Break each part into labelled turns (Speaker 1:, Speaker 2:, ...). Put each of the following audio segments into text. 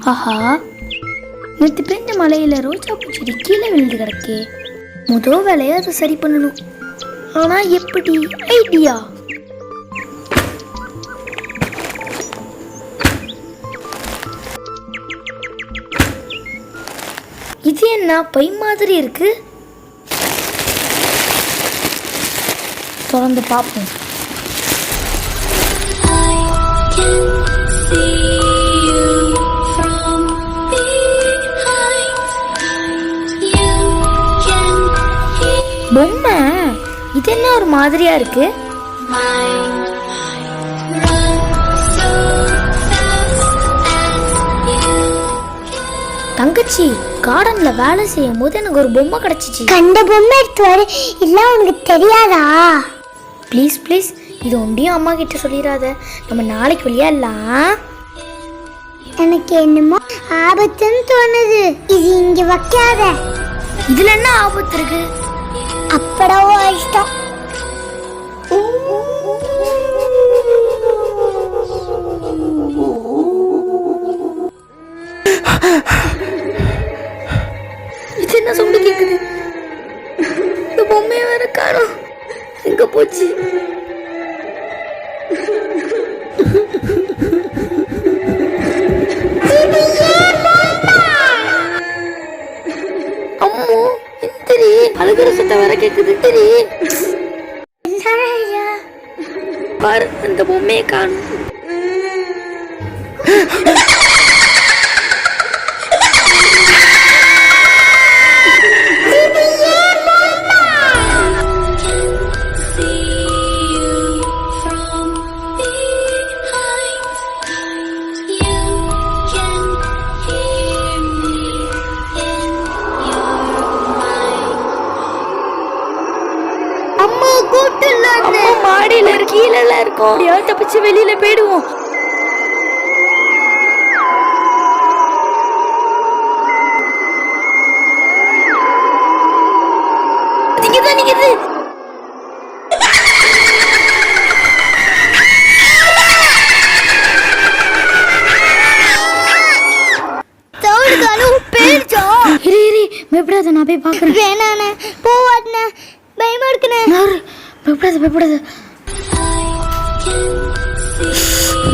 Speaker 1: ஆஹா. நேற்று பெஞ்ச மலையில ரோஜா பூச்செடி கீழே விழுந்து கிடக்கே. முத வேலையை அதை சரி பண்ணணும். ஆனா எப்படி? ஐடியா. இது என்ன பை மாதிரி இருக்கு? தொடர்ந்து பார்ப்போம். இது என்ன ஒரு மாதிரியா இருக்கு? தங்கச்சி கார்டன்ல வேலை செய்யும் போது எனக்கு ஒரு பொம்மை கிடைச்சிச்சு.
Speaker 2: கண்ட பொம்மை எடுத்து வர. இல்ல உனக்கு தெரியாதா?
Speaker 1: ப்ளீஸ் ப்ளீஸ் இது ஒண்டியும் அம்மா கிட்ட சொல்லிடாத. நம்ம நாளைக்கு விளையாடலாம்
Speaker 2: எனக்கு என்னமோ ஆபத்துன்னு தோணுது. இது இங்க வைக்காத.
Speaker 1: இதுல என்ன ஆபத்து இருக்கு?
Speaker 2: அப்படவோ இஷ்டம்
Speaker 1: இது என்ன சவுண்டு கேக்குது இந்த பொம்மையை வேற காணும் எங்க போச்சு அந்த பொம்மையை காணும் இருக்கோம். எப்படியாவது தப்பிச்சு வெளியில போயிடுவோம். பயப்படாத நான் போய் பாக்குறேன்
Speaker 2: வேணாண்ணே போவாட்ண்ணே பயமா இருக்குண்ணே.
Speaker 1: பயப்படாத பயப்படாத.
Speaker 2: 嗯。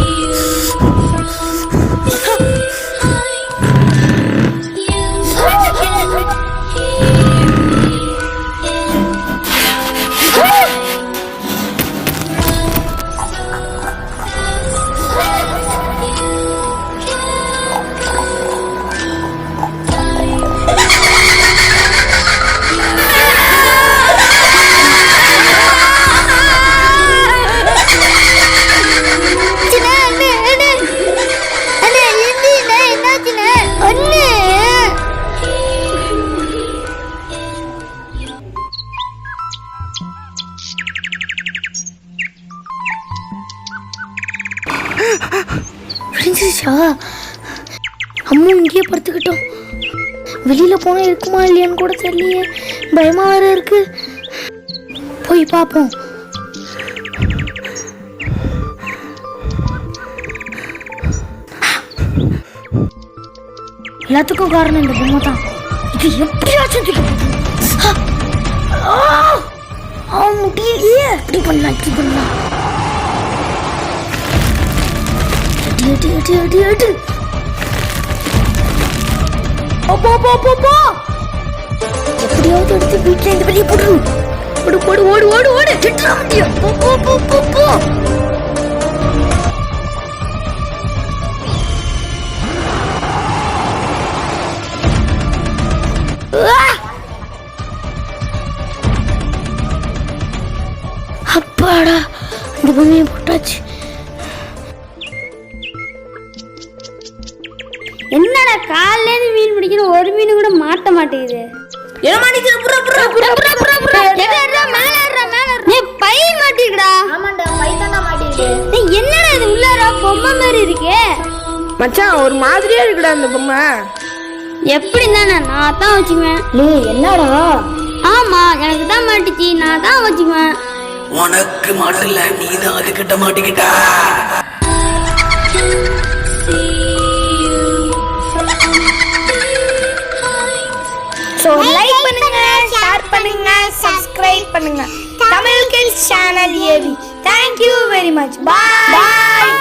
Speaker 1: விடிஞ்சிருச்சா அம்மா இங்கேயே படுத்துக்கிட்டோம். வெளியில போனா இருக்குமா இல்லையான்னு கூட தெரியலையே. பயமா வேற இருக்கு. போய் பார்ப்போம். எல்லாத்துக்கும் காரணம் இந்த பொம்மை தான். இது எப்படியாச்சும் தூக்கி முடியலையே. இப்படி பண்ணலாம் இப்படி பண்ணலாம். எடு எடு எடு எடு அப்பா அப்பா அப்பா அப்பா. எப்படியாவது எடுத்து வீட்டுல இருந்து வெளியே போடணும் ஓடு ஓடு ஓடு ஓடு ஓடு. திட்டுற வண்டியா. போ போ போ போ போ. அப்பாடா இந்த பூமியை போட்டாச்சு.
Speaker 2: என்னடா காலையில மீன் பிடிக்கணும் ஒரு மீன் கூட மாட்ட மாட்டேங்குது. பை மாட்டிருக்கடா
Speaker 1: ஆமாண்டா பைத்தாண்டா மாட்டேங்குது
Speaker 2: டேய், என்னடா இது? உள்ளார பொம்மை மாதிரி இருக்கே.
Speaker 3: மச்சான் ஒரு மாதிரியா இருக்குடா அந்த பொம்மை.
Speaker 2: எப்படி தானே நான் தான் வச்சுக்குவேன்.
Speaker 1: லே என்னடா?
Speaker 2: ஆமா எனக்கு தான் மாட்டுச்சு. நான் தான் வச்சுக்குவேன்.
Speaker 4: உனக்கு மாட்டல நீ தான் அதுக்கிட்ட மாட்டிக்கிட்ட.
Speaker 5: ஸோ லைக் பண்ணுங்க ஷேர் பண்ணுங்க சப்ஸ்கிரைப் பண்ணுங்க. Tamil kids channel AV thank you very much bye bye